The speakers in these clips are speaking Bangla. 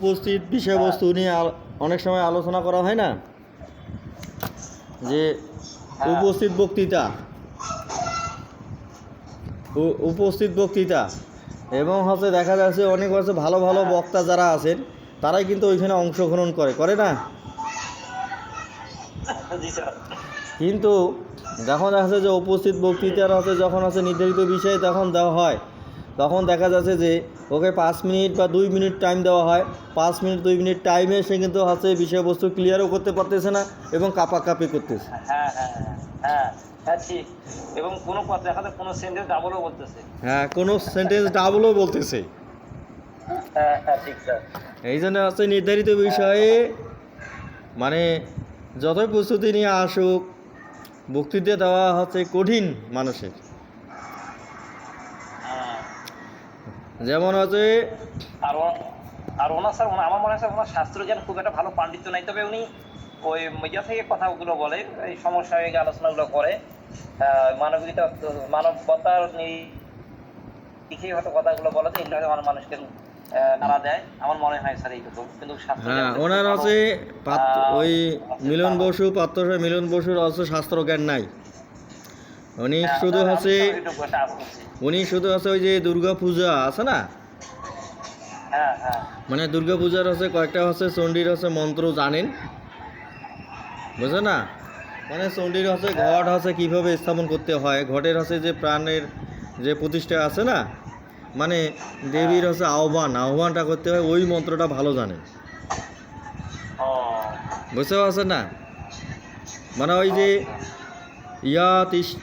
উপস্থিত বিষয়বস্তু নিয়ে অনেক সময় আলোচনা করা হয় না যে হ্যাঁ। উপস্থিত বক্তৃতা উপস্থিত বক্তৃতা এবং হচ্ছে দেখা যাচ্ছে অনেক হচ্ছে ভালো ভালো। বক্তা যারা আছেন তারাই কিন্তু ওইখানে অংশগ্রহণ করে করে না কিন্তু যখন দেখা যাচ্ছে যে উপস্থিত বক্তৃতার হচ্ছে যখন আছে নির্ধারিত বিষয় তখন দেওয়া হয় তখন দেখা যাচ্ছে যে ওকে পাঁচ মিনিট বা দুই মিনিট টাইম দেওয়া হয়। পাঁচ মিনিট দুই মিনিট টাইমে সে কিন্তু হচ্ছে বিষয়বস্তু ক্লিয়ারও করতে পারতেছে না এবং কাপাকাপি করতেছে। হ্যাঁ হ্যাঁ হ্যাঁ, হ্যাঁ হ্যাঁ ঠিক। এবং কোনো কথা দেখা কোনো সেন্টেন্স ডাবলও বলতেছে। হ্যাঁ কোনো সেন্টেন্স ডাবলও বলতেছে। হ্যাঁ হ্যাঁ ঠিক স্যার এই জন্য হচ্ছে নির্ধারিত বিষয়ে মানে যতই প্রস্তুতি নিয়ে আসুক বক্তৃতা দেওয়া হচ্ছে কঠিন মানুষের। যেমন হচ্ছে আর আর ওনার স্যার ওনার- আমার মনে হয় ওনার শাস্ত্র জ্ঞান খুব একটা ভালো পাণ্ডিত্য নাই তবে উনি ওই ইয়া থেকে কথাগুলো বলে এই সমসাময়িক আলোচনাগুলো করে। মানবিকতা মানবতার নিরিখে হয়তো কথাগুলো বলে তো এগুলো আমার মানুষকে নাড়া দেয়। আমার মনে হয় স্যার এইটুকু কিন্তু শাস্ত্র হ্যাঁ ওনার আহ, ওই মিলন বসু পাত্র মিলন বসুর হচ্ছে শাস্ত্র জ্ঞান নাই। উনি হ্যাঁ, শুধু হচ্ছে। উনি শুধু হচ্ছে ওই যে দুর্গা পূজা আছে না? হ্যাঁ হ্যাঁ। মানে দুর্গা পূজার হচ্ছে কয়েকটা হচ্ছে চণ্ডীর হচ্ছে মন্ত্র জানেন? বুঝছ না? মানে চণ্ডীর হচ্ছে ঘট হচ্ছে কীভাবে স্থাপন করতে হয়? ঘটের হচ্ছে যে প্রাণের যে প্রতিষ্ঠা আছে না? মানে দেবীর হচ্ছে আহ্বান আহ্বানটা করতে হয় ওই মন্ত্রটা ভালো জানেন। বুঝতে পারছেন না? মানে ওই যে ইয়া তিস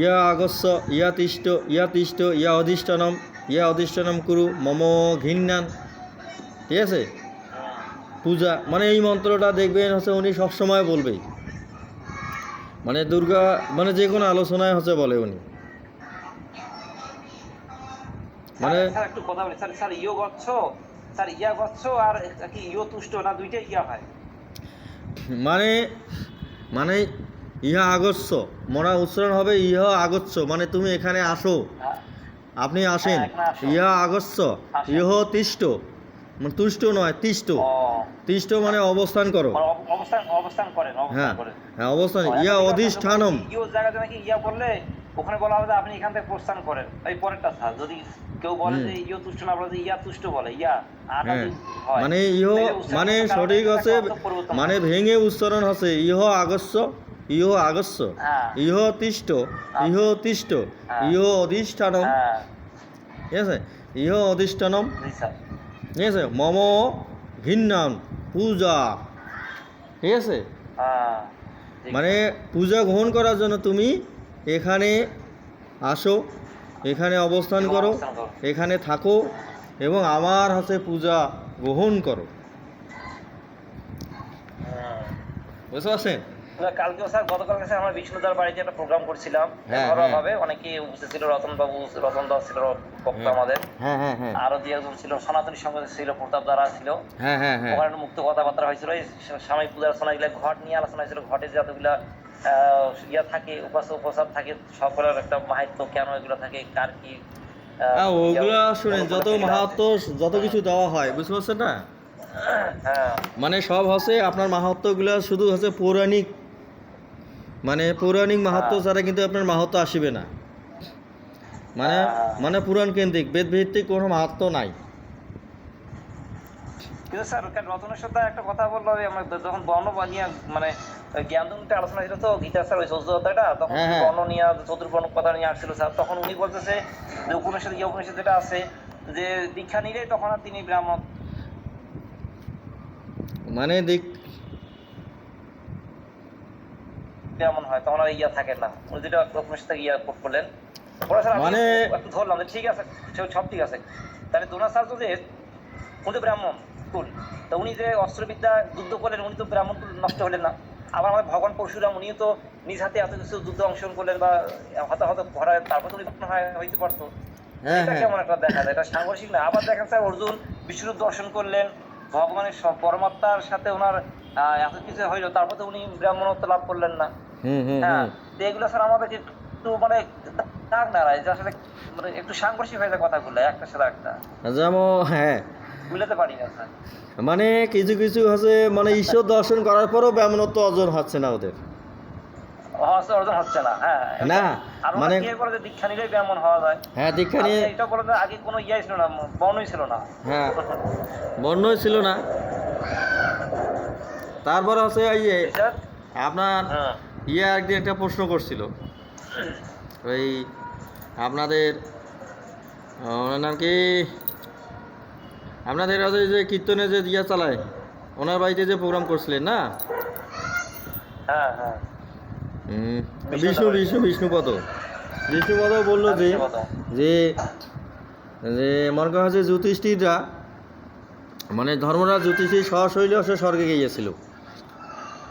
ইয়া আগস্য ইয়া তিষ্ট ইয়া তিষ্ট ইয়া অধিষ্ঠানম ইয়া অধিষ্ঠানম কুরু মম ঘিন্নান। ঠিক আছে? পূজা মানে এই মন্ত্রটা দেখবেন হচ্ছে উনি সবসময় বলবে। মানে দুর্গা মানে যে কোনো আলোচনায় হচ্ছে বলে উনি। মানে একটু কথা বলি স্যার স্যার ইয়ো গচ্ছ স্যার ইয়া গচ্ছ আর কি ইয়ো তুষ্ট না দুইটাই ইয়া হয়? মানে মানে ইহা আগস্য মনে উচ্চারণ হবে ইহা আগস্য মানে তুমি এখানে আসো। আপনি আসেন। হ্যাঁ। ইহা আগস্য ইহ তিষ্ট মানে তুষ্ট নয় তিষ্ট। তিষ্ট মানে অবস্থান করো। মানে হ্যাঁ হ্যাঁ অবস্থান ইয়া অধিষ্ঠানম। জায়গাতে নাকি ইয়া বললে ওখানে বলা হবে আপনি এখান থেকে প্রস্থান করেন। এই পরেরটা স্যার যদি কেউ বলে যে ইয়ো তুষ্ট না বলে ইয়া তুষ্ট বলে ইয়া হ্যাঁ। মানে ইহ মানে সঠিক আছে মানে ভেঙে উচ্চারণ হচ্ছে ইহ আগস্য ইহ আগস্য হ্যাঁ। ইহ তিষ্ট ইহ তিষ্ট হ্যাঁ। ইহ অধিষ্ঠানম। হ্যাঁ। ঠিক আছে? ইহ অধিষ্ঠানম। ঠিক আছে? মম ঘিন্নাম পূজা। ঠিক আছে? হ্যাঁ। মানে পূজা গ্রহণ করার জন্য তুমি এখানে আসো এখানে অবস্থান করো এখানে থাকো এবং আমার হাতে পূজা গ্রহণ করো। বুঝতে পারছেন? কালকেও স্যার গতকালকে স্যার আমরা বিষ্ণুদার বাড়িতে একটা প্রোগ্রাম করছিলাম। হ্যাঁ, ঘরোয়া হ্যাঁ। ভাবে অনেকে উপস্থিত ছিল রতন বাবু রতন দাস ছিল বক্তা হ্যাঁ। আমাদের। আরও দিয়ে একজন ছিল সনাতনী সঙ্গে ছিল প্রতাপ দ্বারা ছিল। ওখানে মুক্ত কথাবার্তা হয়েছিল এই স্বামী পূজার গেলে ঘট নিয়ে আলোচনা হয়েছিল ঘটে যতগুলা ইয়া থাকে উপাস উপসাদ থাকে সকলের একটা মাহাত্ম কেন এগুলো থাকে কার কি ওগুলা শুনেন যত মাহাত্ম যত কিছু দেওয়া হয় বুঝতে পারছেন না? হ্যাঁ। মানে সব হচ্ছে আপনার মাহাত্মগুলো শুধু হচ্ছে পৌরাণিক মানে পৌরাণিক মাহাত্ম হ্যাঁ। ছাড়া কিন্তু আপনার মাহাত্ম আসবে না মানে হ্যাঁ। মানে পুরাণ কেন্দ্রিক বেদ ভিত্তিক কোনো মাহাত্ম নাই কিন্তু স্যার রতনের সাথে একটা কথা বলল আমরা যখন বর্ণ মানে আলোচনা ছিল তো গীতা স্যার ওই তখন হ্যাঁ। বর্ণ নিয়ে চতুর্বর্ণ কথা নিয়ে আসছিল স্যার তখন উনি বলতেছে যে উপনিষদ ইয়ে উপনিষদ যেটা আছে যে দীক্ষা নিলে তখন আর তিনি ব্রাহ্মণ মানে দিক ব্রাহ্মণ হয় তখন আর ইয়া থাকে না। উনি যেটা উপনিষদ থেকে ইয়া করলেন। ওরা স্যার আমি মানে- একটু ধরলাম যে ঠিক আছে সে- সব ঠিক আছে। তাহলে দোনা দ্রোণাচার্য যে উনি তো ব্রাহ্মণ কুল তো উনি যে অস্ত্রবিদ্যা যুদ্ধ করলেন উনি তো ব্রাহ্মণ কুল নষ্ট হলেন না। আবার আমাদের ভগবান পরশুরাম উনিও তো নিজ হাতে এত কিছু যুদ্ধ অংশগ্রহণ করলেন বা হতাহত ভরায় তারপর তো উনি হয় হইতে পারতো। হ্যাঁ এটা হ্যাঁ। কেমন একটা দেখা যায়? এটা সাংঘর্ষিক না? আবার দেখেন স্যার অর্জুন বিষ্ণুর দর্শন করলেন ভগবানের পরমাত্মার সাথে ওনার আহ, এত কিছু হইল তারপর তো উনি ব্রাহ্মণত্ব লাভ করলেন না। হ্যাঁ এগুলো স্যার আমাদের একটু মানে দাগ নাড়ায় যে আসলে মানে একটু সাংঘর্ষিক হয়ে যায় কথাগুলো একটা সাথে একটা। যেমন হ্যাঁ। মিলাতে পারি না স্যার। মানে কিছু কিছু হচ্ছে মানে ঈশ্বর দর্শন করার পরও ব্যামনত্ব অর্জন হচ্ছে না ওদের। অর্জন হচ্ছে না হ্যাঁ। না, মানে- করে দীক্ষা নিলেই ব্যামন হওয়া যায়? হ্যাঁ দীক্ষা নিয়ে এটা যে আগে কোনো ইয়ে ছিল না বর্ণই ছিল না। হ্যাঁ বর্ণই ছিল না। তারপর হচ্ছে এই আপনার হ্যাঁ। ইয়ে একদিন একটা প্রশ্ন করছিল। ওই আপনাদের ওনার নাম কি? আপনাদের আছে যে কীর্তনে যে ইয়ে চালায় ওনার বাড়িতে যে প্রোগ্রাম করছিলেন না? হ্যাঁ হ্যাঁ। বিষ্ণু বিষ্ণু বিষ্ণুপদ। বিষ্ণুপদ বলল যে যে যে মনে করা হচ্ছে জ্যোতিষীরা মানে ধর্মরাজ জ্যোতিষী সশৈল সে স্বর্গে গিয়েছিল।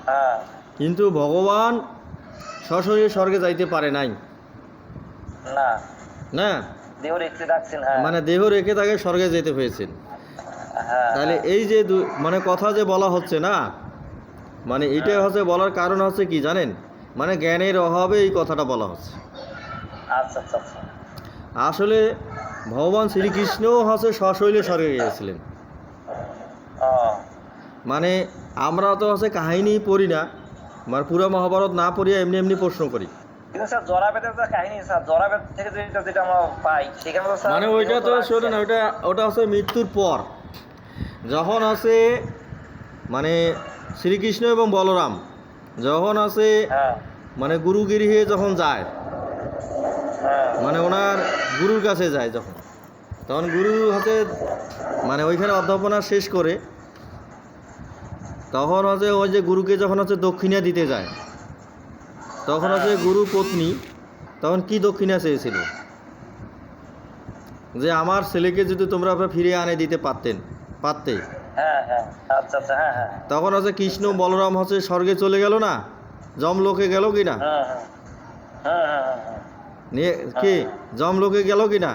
হ্যাঁ। কিন্তু ভগবান সশরীরে স্বর্গে যাইতে পারে নাই। না। না? দেহ রেখে রাখছেন হ্যাঁ। মানে দেহ রেখে তাকে স্বর্গে যেতে হয়েছে হ্যাঁ। তাহলে এই যে মানে কথা যে বলা হচ্ছে না মানে এটা হচ্ছে বলার কারণ হচ্ছে কি জানেন? মানে জ্ঞানের অভাবে এই কথাটা বলা হচ্ছে। আচ্ছা আচ্ছা আচ্ছা। আসলে ভগবান শ্রীকৃষ্ণও হচ্ছে সশৈলে স্বর্গে গিয়েছিলেন। মানে আমরা তো হচ্ছে কাহিনী পড়ি না মানে পুরো মহাভারত না পড়িয়া এমনি এমনি প্রশ্ন করি। মানে ওইটা তো শোনেন ওইটা ওটা হচ্ছে মৃত্যুর পর। যখন আছে মানে শ্রীকৃষ্ণ এবং বলরাম যখন আছে হ্যাঁ। মানে গুরুগিরিহে যখন যায় হ্যাঁ। মানে ওনার গুরুর কাছে যায় যখন। তখন গুরু হাতে মানে ওইখানে অধ্যাপনা শেষ করে তখন হচ্ছে ওই যে গুরুকে যখন হচ্ছে দক্ষিণা দিতে যায় তখন হচ্ছে গুরু পত্নী তখন কি দক্ষিণা চেয়েছিল? যে আমার ছেলেকে যদি তোমরা ফিরে আনে দিতে পারতেন পারতে। হ্যাঁ হ্যাঁ আচ্ছা আচ্ছা হ্যাঁ তখন হচ্ছে কৃষ্ণ বলরাম হচ্ছে স্বর্গে চলে গেল না? যমলোকে গেল কি না? নিয়ে কি? যমলোকে গেল কি না?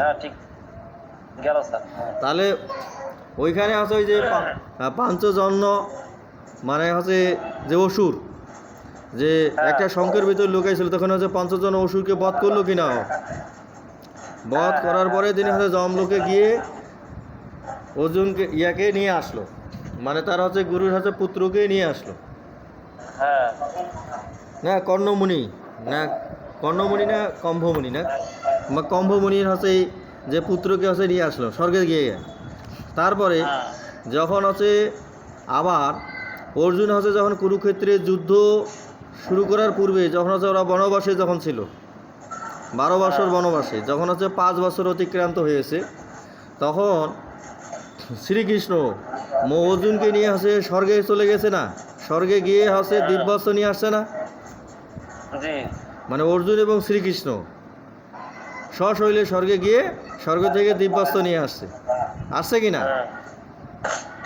তাহলে ওইখানে আছে ওই যে পাঞ্চজন্য মানে হচ্ছে যে অসুর যে একটা শঙ্কের ভিতর লুকাইছিল তখন হচ্ছে পঞ্চজন অসুরকে বধ করল কিনা? বধ করার পরে তিনি হচ্ছে জমলোকে গিয়ে অর্জুনকে ইয়াকে নিয়ে আসলো। মানে তার হচ্ছে গুরুর হচ্ছে পুত্রকে নিয়ে আসলো। হ্যাঁ। না কর্ণমুনি না কর্ণমুনি না কম্ভমণি না? বা কম্ভমুনির হচ্ছে যে পুত্রকে হচ্ছে নিয়ে আসলো স্বর্গে গিয়ে। তারপরে হ্যাঁ। যখন হচ্ছে আবার অর্জুন হচ্ছে যখন কুরুক্ষেত্রে যুদ্ধ শুরু করার পূর্বে যখন হচ্ছে ওরা বনবাসে যখন ছিল বারো বছর বনবাসে যখন হচ্ছে পাঁচ বছর অতিক্রান্ত হয়েছে তখন শ্রীকৃষ্ণ ম- অর্জুনকে নিয়ে হচ্ছে স্বর্গে চলে গেছে না? স্বর্গে গিয়ে হচ্ছে দিব্যাস্ত্র নিয়ে আসছে না? মানে অর্জুন এবং শ্রীকৃষ্ণ সশৈলে স্বর্গে গিয়ে স্বর্গ থেকে দিব্যাস্ত্র নিয়ে আসছে। আসছে কি না? হ্যাঁ।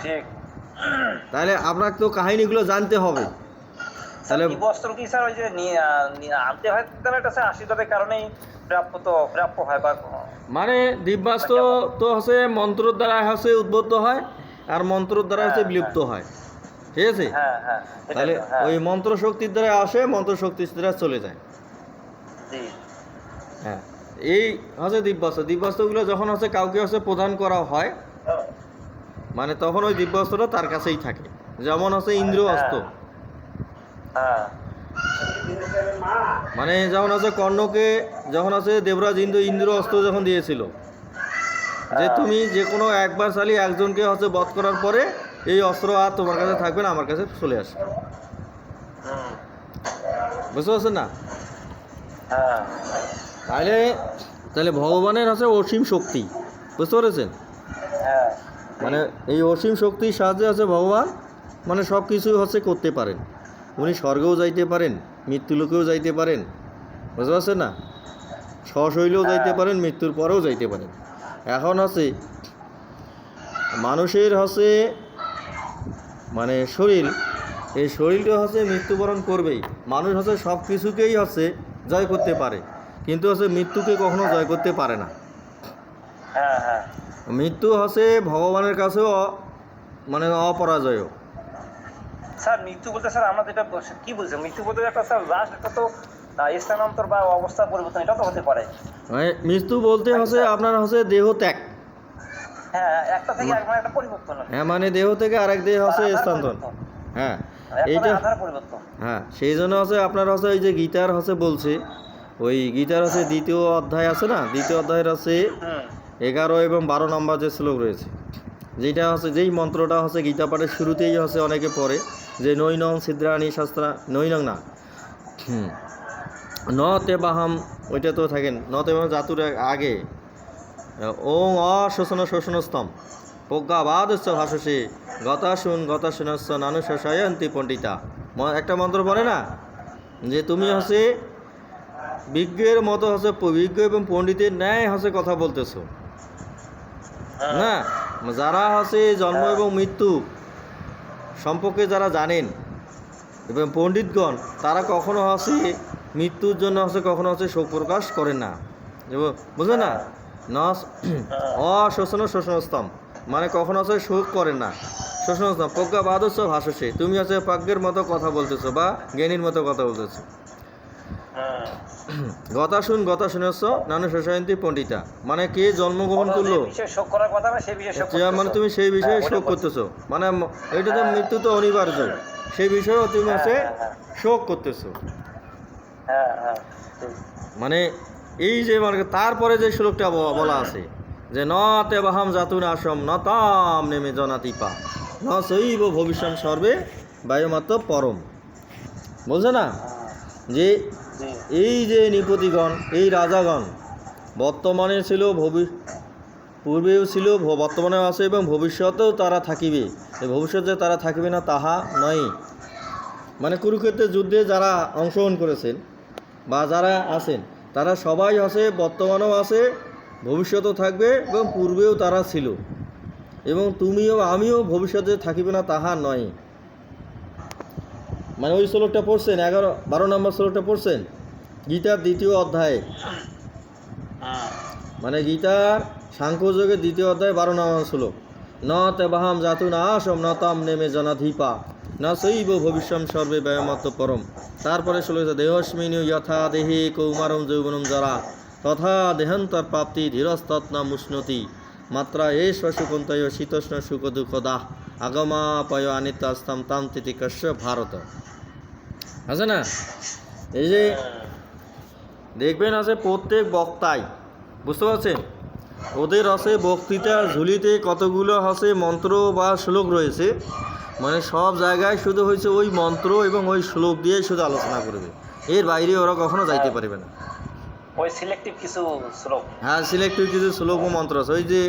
ঠিক। তাহলে আপনার তো কাহিনীগুলো জানতে হবে। তাহলে বস্ত্র কি স্যার ওই যে আনতে হয়? তাহলে এটা স্যার আশীর্বাদের কারণেই প্রাপ্য তো প্রাপ্য হয় বা মানে দিব্যাস্ত্র তো হচ্ছে মন্ত্রর দ্বারা হচ্ছে উদ্বুদ্ধ হয় আর মন্ত্রর দ্বারা হচ্ছে হ্যাঁ, বিলুপ্ত হয়। ঠিক আছে? হ্যাঁ হ্যাঁ তাহলে হ্যাঁ। ওই মন্ত্র শক্তির দ্বারা আসে মন্ত্র শক্তির দ্বারা চলে যায়। হ্যাঁ। এই হচ্ছে দিব্যাস্ত্র দিব্যাস্ত্রগুলো যখন হচ্ছে কাউকে হচ্ছে প্রদান করা হয় মানে তখন ওই দিব্যাস্ত্রটা তার কাছেই থাকে। যেমন হচ্ছে ইন্দ্র অস্ত্র। হ্যাঁ। মানে যখন আছে কর্ণকে যখন আছে দেবরাজ ইন্দ্র ইন্দ্র অস্ত্র যখন দিয়েছিল যে তুমি যে কোনো একবার চালিয়ে একজনকে হচ্ছে বধ করার পরে এই অস্ত্র আর তোমার কাছে থাকবে না আমার কাছে চলে আসবে। বুঝতে পারছেন না? হ্যাঁ। তাহলে তাহলে ভগবানের আছে অসীম শক্তি। বুঝতে পেরেছেন? হ্যাঁ মানে এই অসীম শক্তির সাহায্যে আছে ভগবান মানে সব কিছুই হচ্ছে করতে পারেন। উনি স্বর্গেও যাইতে পারেন মৃত্যুলোকেও যাইতে পারেন বুঝতে পারছেন না? স্বশৈলেও যাইতে পারেন মৃত্যুর পরেও যাইতে পারেন। এখন আছে মানুষের হচ্ছে মানে শরীর এই শরীরটা হচ্ছে মৃত্যুবরণ করবেই। মানুষ হচ্ছে সব কিছুকেই হচ্ছে জয় করতে পারে কিন্তু হচ্ছে মৃত্যুকে কখনো জয় করতে পারে না। হ্যাঁ হ্যাঁ। মৃত্যু হচ্ছে ভগবানের কাছেও মানে অপরাজয়। স্যার মৃত্যু বলতে স্যার আমরা যেটা কি বলছি? মৃত্যু বলতে একটা স্যার লাস্ট একটা তো স্থানান্তর বা অবস্থা পরিবর্তন এটা তো হতে পারে। মানে মৃত্যু বলতে হচ্ছে আপনার হচ্ছে দেহ ত্যাগ। হ্যাঁ একটা থেকে মানে একটা পরিবর্তন হ্যাঁ মানে দেহ থেকে আরেক দেহ হচ্ছে স্থানান্তর। হ্যাঁ এইটা হ্যাঁ সেই জন্য হচ্ছে আপনার হচ্ছে ওই যে গীতার হচ্ছে বলছে ওই গীতার হচ্ছে দ্বিতীয় অধ্যায় আছে না? দ্বিতীয় অধ্যায়ের হচ্ছে হুম। এগারো এবং বারো নম্বর যে শ্লোক রয়েছে, যেটা হচ্ছে, যেই মন্ত্রটা হচ্ছে গীতা পাঠের শুরুতেই হচ্ছে অনেকে পড়ে, যে নৈনং সিদ্রাণী শাস্ত্রা নৈনং না ন তে বাহাম, ওইটা তো থাকেন, ন তে বাহাম জাতুর আগে, ওং অশোষণ শোষণ স্তম প্রজ্ঞাবাদস্য ভাষসে গতাশুন গতাশুনস্য নানুশায়ন্তি পণ্ডিতা একটা মন্ত্র বলে না যে তুমি হচ্ছে বিজ্ঞের মতো হচ্ছে বিজ্ঞ এবং পণ্ডিতের ন্যায় হচ্ছে কথা বলতেছো। না যারা হচ্ছে জন্ম এবং মৃত্যু সম্পর্কে যারা জানেন এবং পণ্ডিতগণ তারা কখনো হচ্ছে মৃত্যুর জন্য হচ্ছে কখনো হচ্ছে শোক প্রকাশ করে না। এবং বুঝলে না? ন অশোষণ শোষণ স্তম মানে কখনো হচ্ছে শোক করে না। শোষণ স্তম প্রজ্ঞা বাদস্য ভাষসে তুমি হচ্ছে প্রাজ্ঞের মতো কথা বলতেছো বা জ্ঞানীর মতো কথা বলতেছো। হ্যাঁ। গতা শুন গতা শুনেছ নানু শশায়ন্তী পণ্ডিতা। মানে কে জন্মগ্রহণ করল? মানে তুমি সেই বিষয়ে হ্যাঁ, শোক করতেছো। মানে এটা তো মৃত্যু তো অনিবার্য। সেই বিষয়েও তুমি হচ্ছে হ্যাঁ, হ্যাঁ, শোক করতেছো। হ্যাঁ হ্যাঁ। মানে এই যে মানে তারপরে যে শ্লোকটা বলা আছে যে ন তে বাহাম জাতুন আসম ন তাম নেমে জনাতিপা ন শৈব ভবিষ্যৎ সর্বে বায়ুমাত্র পরম। বলছে না? যে এই যে নৃপতিগণ, এই রাজাগণ, বর্তমানে ছিল ভবি, পূর্বেও ছিল বর্তমানেও আছে এবং ভবিষ্যতেও তারা থাকিবে। ভবিষ্যতে তারা থাকিবে না, তাহা নয়। মানে কুরুক্ষেত্রের যুদ্ধে যারা অংশগ্রহণ করেছেন বা যারা আছেন, তারা সবাই আছে, বর্তমানেও আছে, ভবিষ্যতেও থাকবে এবং পূর্বেও তারা ছিল। এবং তুমিও আমিও ভবিষ্যতে থাকিবে না, তাহা নয়। মানে ওই শ্লোকটা পড়ছেন, এগারো, বারো নম্বর শ্লোকটা পড়ছেন? গীতার দ্বিতীয় অধ্যায়ে। মানে গীতার সাংখ্যযোগের দ্বিতীয় অধ্যায়, বারো নম্বর শ্লোক। ন তে বাহাম জাতু না আসম ন নেমে জনাধিপা। না শৈব ভবিষ্যম সর্বে ব্যয়মত পরম। তারপরে শ্লোক দেহস্মিনী যথা দেহে কৌমারম যৌবনম যারা তথা দেহান্তর প্রাপ্তি ধীরস্তত্ন মুষ্ণতি মাত্রা এ সুকন্তয় শীতোষ্ণ সুখ দুঃখ দাহ। আগমাপয় আনিত্যাস্তম তাম তিতিকস্য ভারত। আছে না? এই যে দেখবেন আছে প্রত্যেক বক্তায় বুঝতে পারছেন? ওদের আছে বক্তৃতার ঝুলিতে কতগুলো আছে মন্ত্র বা শ্লোক রয়েছে মানে সব জায়গায় শুধু হয়েছে ওই মন্ত্র এবং ওই শ্লোক দিয়ে শুধু আলোচনা করবে। এর বাইরে ওরা কখনো যাইতে পারবে না। ওই সিলেক্টিভ কিছু শ্লোক। হ্যাঁ সিলেক্টিভ কিছু শ্লোক ও মন্ত্র আছে। ওই যে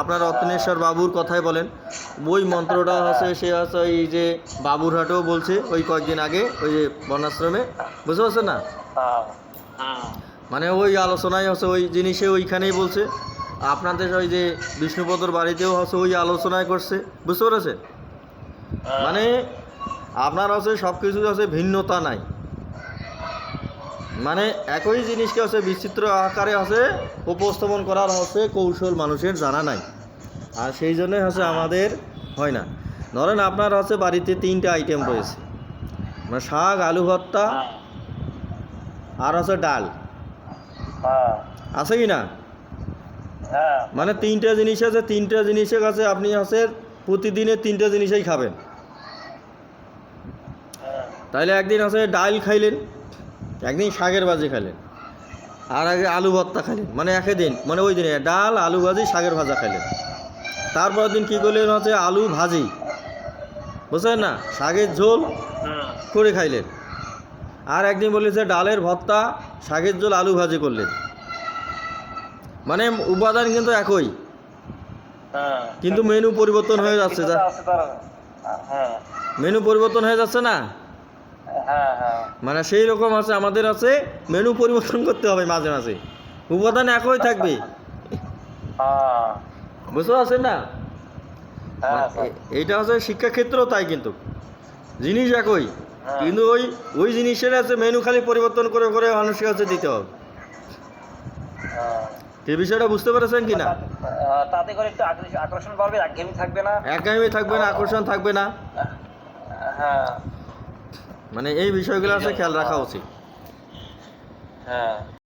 আপনার রত্নেশ্বর বাবুর কথাই বলেন ওই মন্ত্রটা আছে সে আছে ওই যে বাবুরহাটেও বলছে ওই কয়েকদিন আগে ওই যে বর্ণাশ্রমে। বুঝতে পারছেন না? হ্যাঁ। হ্যাঁ মানে ওই আলোচনায় হচ্ছে ওই জিনিসে ওইখানেই বলছে। আপনাদের ওই যে বিষ্ণুপদর বাড়িতেও হচ্ছে ওই আলোচনায় করছে। বুঝতে পেরেছে মানে আপনার হচ্ছে সব কিছু হচ্ছে ভিন্নতা নাই। মানে একই জিনিসকে হচ্ছে বিচিত্র আকারে হচ্ছে উপস্থাপন করার হচ্ছে কৌশল মানুষের জানা নাই। আর সেই জন্যই হচ্ছে আমাদের হয় না। ধরেন আপনার হচ্ছে বাড়িতে তিনটে আইটেম রয়েছে। মানে শাক আলু ভর্তা হ্যাঁ। আর হচ্ছে ডাল। হ্যাঁ। আছে কি না? হ্যাঁ। মানে তিনটা জিনিস আছে তিনটা জিনিসের কাছে আপনি হচ্ছে প্রতিদিনের তিনটা জিনিসই খাবেন। তাইলে একদিন আছে ডাল খাইলেন একদিন শাকের ভাজি খাইলেন। আর আগে আলু ভর্তা খাইলেন। মানে একই দিন মানে ওই দিনে ডাল আলু ভাজি শাকের ভাজা খাইলেন। তারপর দিন কী করলেন হচ্ছে আলু ভাজি। বুঝলেন না? শাকের ঝোল করে খাইলেন। আর একদিন বলেছে ডালের ভর্তা শাকের ঝোল আলু ভাজি করলেন। মানে উপাদান কিন্তু একই। কিন্তু মেনু পরিবর্তন হয়ে যাচ্ছে তার হ্যাঁ। মেনু পরিবর্তন হয়ে যাচ্ছে না? মানে সেই রকম আছে আমাদের আছে মেনু পরিবর্তন করতে হবে মাঝে মাঝে। উপাদান একই থাকবে। হ্যাঁ। বুঝতে পারছেন না? হ্যাঁ। এ- এইটা হচ্ছে শিক্ষাক্ষেত্রেও তাই কিন্তু। জিনিস একই। হ্যাঁ। কিন্তু ওই ওই জিনিসের আছে মেনু খালি পরিবর্তন করে করে মানুষকে হচ্ছে দিতে হবে। হ্যাঁ। এই বিষয়টা বুঝতে পেরেছেন কি না আহ, তাতে করে একটু আকর্ষণ- বাড়বে একঘেয়েমি থাকবে না। একাডেমি থাকবে না আকর্ষণ থাকবে না। হ্যাঁ। মানে এই বিষয়গুলো আছে খেয়াল রাখা উচিত। হ্যাঁ।